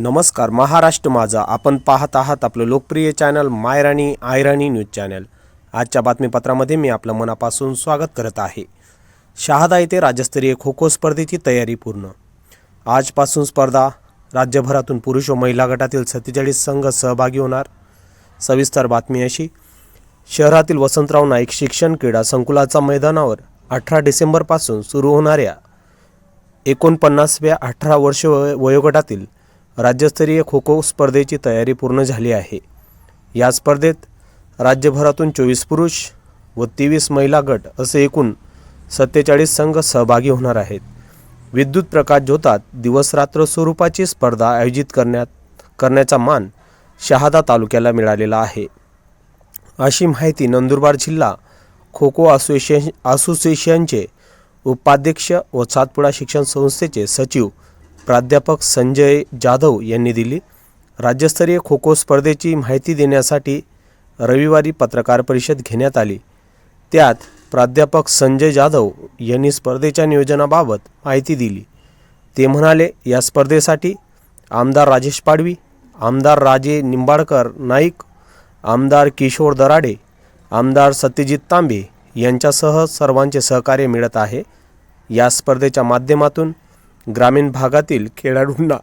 नमस्कार महाराष्ट्र माझा. आपण पाहत आहात आपलं लोकप्रिय चॅनल मायराणी आयराणी न्यूज चॅनल. आजच्या बातमीपत्रामध्ये मी आपलं मनापासून स्वागत करत आहे. शहादा येथे राज्यस्तरीय खो खो स्पर्धेची तयारी पूर्ण. आजपासून स्पर्धा राज्यभरातून पुरुष व महिला गटातील सत्तेचाळीस संघ सहभागी होणार. सविस्तर बातमी अशी. शहरातील वसंतराव नाईक शिक्षण क्रीडा संकुलाचा मैदानावर अठरा डिसेंबरपासून सुरू होणाऱ्या एकोणपन्नासव्या अठरा वर्ष वयोगटातील राज्यस्तरीय खो खो स्पर्धेची तयारी पूर्ण झाली आहे. या स्पर्धेत राज्यभरातून चोवीस पुरुष व तेवीस महिला गट असे एकूण सत्तेचाळीस संघ सहभागी होणार आहेत. विद्युत प्रकाश ज्योतात दिवसरात्र स्वरूपाची स्पर्धा आयोजित करण्यात करण्याचा मान शहादा तालुक्याला मिळालेला आहे. अशी माहिती नंदुरबार जिल्हा खो खो असोसिएशन असोसिएशनचे उपाध्यक्ष व सातपुडा शिक्षण संस्थेचे सचिव प्राध्यापक संजय जाधव यांनी दिली. राज्यस्तरीय खो खो स्पर्धेची माहिती देण्यासाठी रविवारी पत्रकार परिषद घेण्यात आली. त्यात प्राध्यापक संजय जाधव यांनी स्पर्धेच्या नियोजनाबाबत माहिती दिली. ते म्हणाले या स्पर्धेसाठी आमदार राजेश पाडवी आमदार राजे निंबाळकर नाईक आमदार किशोर दराडे आमदार सत्यजित तांबे यांच्यासह सर्वांचे सहकार्य मिळत आहे. या स्पर्धेच्या माध्यमातून ग्रामीण भागातील खेळाडूंना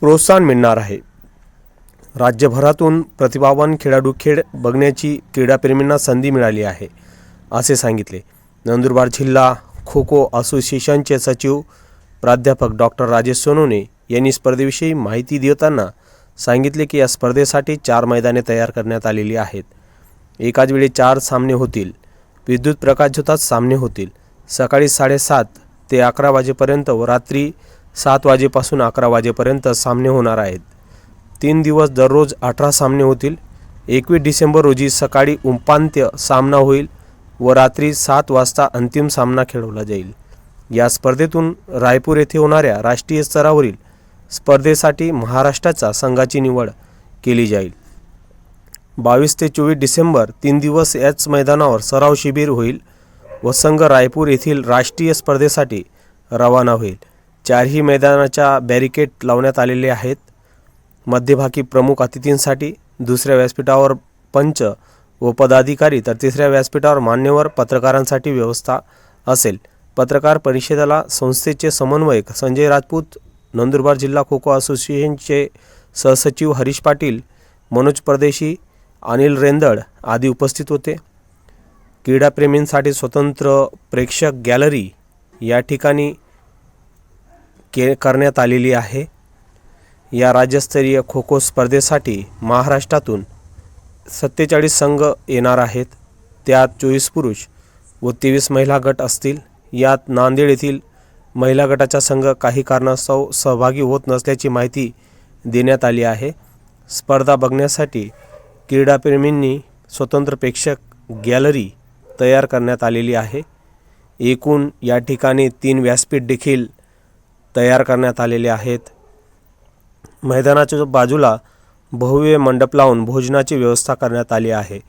प्रोत्साहन मिळणार आहे. राज्यभरातून प्रतिभावान खेळाडू खेळ बघण्याची क्रीडाप्रेमींना संधी मिळाली आहे असे सांगितले. नंदुरबार जिल्हा खो खो असोसिएशनचे सचिव प्राध्यापक डॉक्टर राजेश सोनोने यांनी स्पर्धेविषयी माहिती देताना सांगितले की या स्पर्धेसाठी चार मैदाने तयार करण्यात आलेली आहेत. एकाच वेळी चार सामने होतील. विद्युत प्रकाशझोतात सामने होतील. सकाळी साडेसात ते अकरा वाजेपर्यंत व रात्री सात वाजेपासून अकरा वाजेपर्यंत सामने होणार आहेत. तीन दिवस दररोज अठरा सामने होतील. एकवीस डिसेंबर रोजी सकाळी उपांत्य सामना होईल व रात्री सात वाजता अंतिम सामना खेळवला जाईल. या स्पर्धेतून रायपूर येथे होणाऱ्या राष्ट्रीय स्तरावरील स्पर्धेसाठी महाराष्ट्राच्या संघाची निवड केली जाईल. बावीस ते चोवीस डिसेंबर तीन दिवस याच मैदानावर सराव शिबिर होईल. व संघ रायपूर येथील राष्ट्रीय स्पर्धेसाठी रवाना होईल. चारही मैदानाच्या बॅरिकेड लावण्यात आलेले आहेत. मध्यभागी प्रमुख अतिथींसाठी दुसऱ्या व्यासपीठावर पंच व पदाधिकारी तर तिसऱ्या व्यासपीठावर मान्यवर पत्रकारांसाठी व्यवस्था असेल. पत्रकार परिषदेला संस्थेचे समन्वयक संजय राजपूत नंदुरबार जिल्हा खो खो असोसिएशनचे सहसचिव हरीश पाटील मनोज परदेशी अनिल रेंदळ आदी उपस्थित होते. क्रीडाप्रेमींसाठी स्वतंत्र प्रेक्षक गॅलरी या ठिकाणी के करण्यात आलेली आहे. या राज्यस्तरीय खो खो स्पर्धेसाठी महाराष्ट्रातून सत्तेचाळीस संघ येणार आहेत. त्यात चोवीस पुरुष व तेवीस महिला गट असतील. यात नांदेड येथील महिला गटाचा संघ काही कारणास्तव सहभागी होत नसल्याची माहिती देण्यात आली आहे. स्पर्धा बघण्यासाठी क्रीडाप्रेमींनी स्वतंत्र प्रेक्षक गॅलरी तयार करण्यात आलेली आहे. एकूण या ठिकाणी तीन व्यासपीठ देखील तयार करण्यात आलेले आहेत. मैदानाच्या बाजूला भव्य मंडप लावून भोजनाची व्यवस्था करण्यात आली आहे.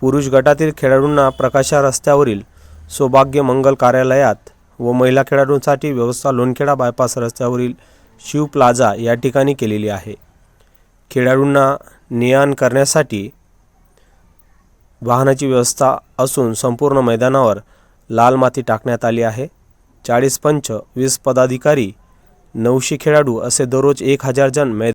पुरुष गटातील खेळाडूंना प्रकाशा रस्त्यावरील सौभाग्य मंगल कार्यालयात व महिला खेळाडूंसाठी व्यवस्था लोणखेडा बायपास रस्त्यावरील शिव प्लाझा या ठिकाणी केलेली आहे. खेळाडूंना ने करण्यासाठी वाहनाची व्यवस्था असून संपूर्ण मैदानावर लाल माती टाकण्यात आली आहे. चाळीस पंच वीस पदाधिकारी नऊशे खेळाडू असे दररोज एक हजार जण मै